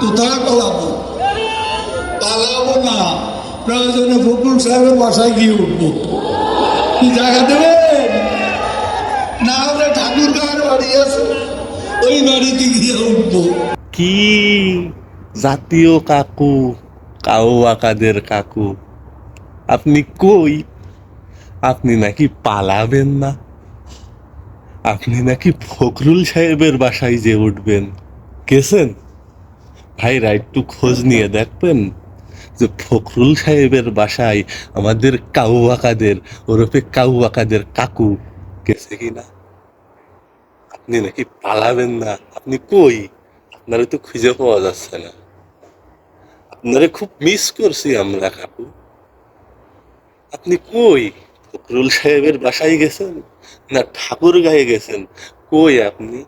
পালাবো। পালাবো না। প্রয়োজনে সাহেবের বাসায় গিয়ে উঠবো। কি জায়গা দেবেন না হলে বাড়ি আছে। ওই বাড়িতে গিয়ে উঠবো। কি জাতীয় কাকু কাউ আকাদের কাকু, আপনি কই? আপনি নাকি পালাবেন না? আপনি নাকি ফখরুল সাহেবের বাসায় যে উঠবেন? গেছেন? ভাইরা একটু খোঁজ নিয়ে দেখবেন যে ফখরুল সাহেবের বাসায় আমাদের কাউ আকাদের ওরফে কাউ আকাদের কাকু গেছে কিনা? আপনি নাকি পালাবেন না? আপনি কই? আপনারা তো খুঁজে পাওয়া যাচ্ছে না। আপনারা খুব মিস করছি আমরা, কাকু। আপনি কই? ফখরুল সাহেবের বাসায় গেছেন না ঠাকুর গায়ে গেছেন? কই আপনি?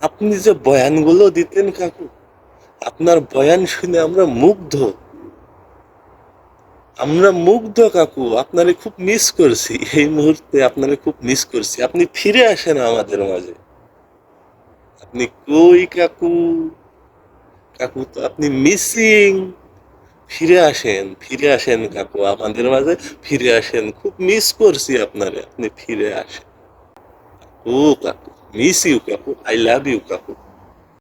আপনি যে বয়ানগুলো দিতেন, কাকু আপনার বয়ান শুনে আমরা মুগ্ধ। আমরা মুগ্ধ কাকু, আপনারে খুব মিস করছি। এই মুহূর্তে আপনারে খুব মিস করছি। আপনি ফিরে আসেন আমাদের মাঝে। আপনি কই কাকু? কাকু তো আপনি মিসিং ফিরে আসেন ফিরে আসেন কাকু, আমাদের মাঝে ফিরে আসেন। খুব মিস করছি আপনারে, আপনি ফিরে আসেন। ও কাকু মিস ইউ কাকু আই লাভ ইউ কাকু।